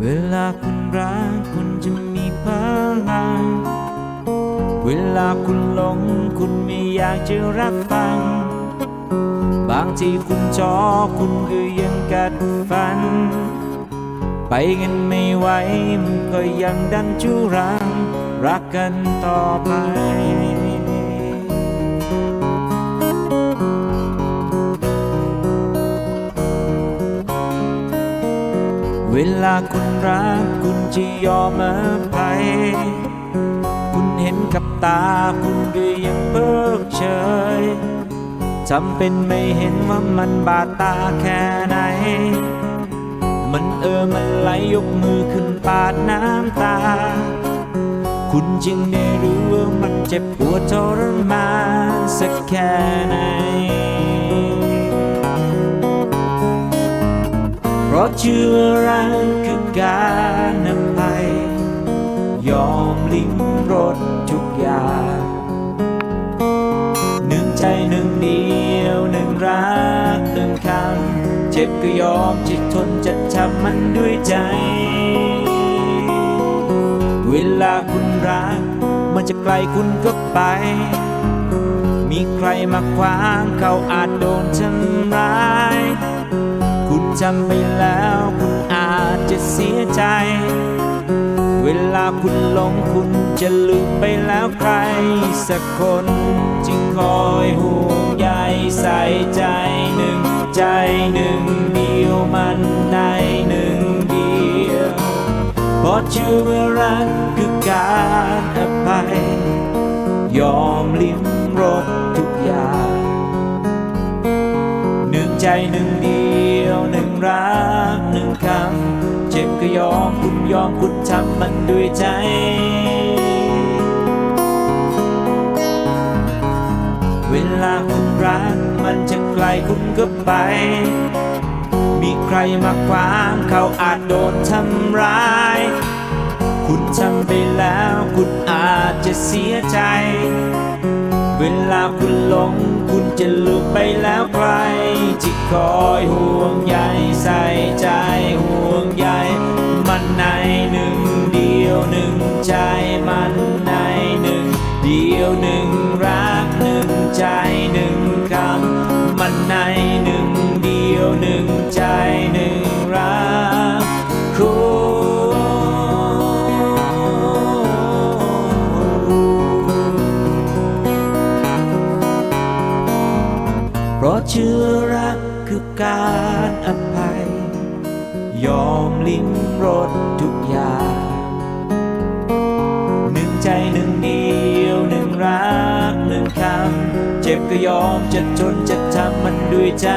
เวลาคุณรักคุณจะมีพลัง เวลาคุณหลงคุณไม่อยากจะรับฟัง บางทีคุณจอคุณก็ยังกัดฟัน ไปกันไม่ไหวมันก็ยังดันจุรัง รักกันต่อไป เวลาคุณรักคุณจะยอมอภัย คุณเห็นกับตาคุณก็ยังเบิกเฉยจำเป็นไม่เห็นว่ามันบาดตาแค่ไหน มันเออมันไหลยกมือขึ้นปาดน้ำตา คุณจึงได้รู้ว่ามันเจ็บปวดทรมานสักแค่ไหน ราะเชื่อรักคือการนำไปยอมลิ้มรสทุกอย่างหนึ่งใจหนึ่งเดียวหนึ่งรักหนึ่งคำเจ็บก็ยอมจะทนจะทำมันด้วยใจ เวลาคุณรัก มันจะไกลคุณก็ไป มีใครมาขวางเขาอาจโดนทำร้าย จำไปแล้วคุณอาจจะเสียใจ เวลาคุณหลงคุณจะลืมไปแล้วใคร สักคนจึงคอยห่วงใยใส่ใจหนึ่งใจหนึ่งเดียวมันในหนึ่งเดียวเพราะชื่อว่ารักคือการอภัย ยอมลิ้มรสทุกอย่างหนึ่งใจหนึ่งเดียวหนึ่ง รักหนึ่งคำ เจ็บก็ยอมคุณยอมคุณทำมันด้วยใจเวลาคุณรักมันจะไกลคุณก็ไป มีใครมาขวางเขาอาจโดนทำร้าย คุณทำไปแล้วคุณอาจจะเสียใจ วลาคุณหลง คุณจะลืมไปแล้วใครที่คอยห่วงใยใส่ใจห่วงใยมันในหนึ่งเดียวหนึ่งใจมันในหนึ่งเดียวหนึ่งรักหนึ่งใจหนึ่งคำมันในหนึ่งเดียวหนึ่ง เชื่อรักคือการอภัย ยอมลิ้มรสทุกอย่างหนึ่งใจหนึ่งเดียวหนึ่งรักหนึ่งคำเจ็บก็ยอมจะทนจะทำมันด้วยใจ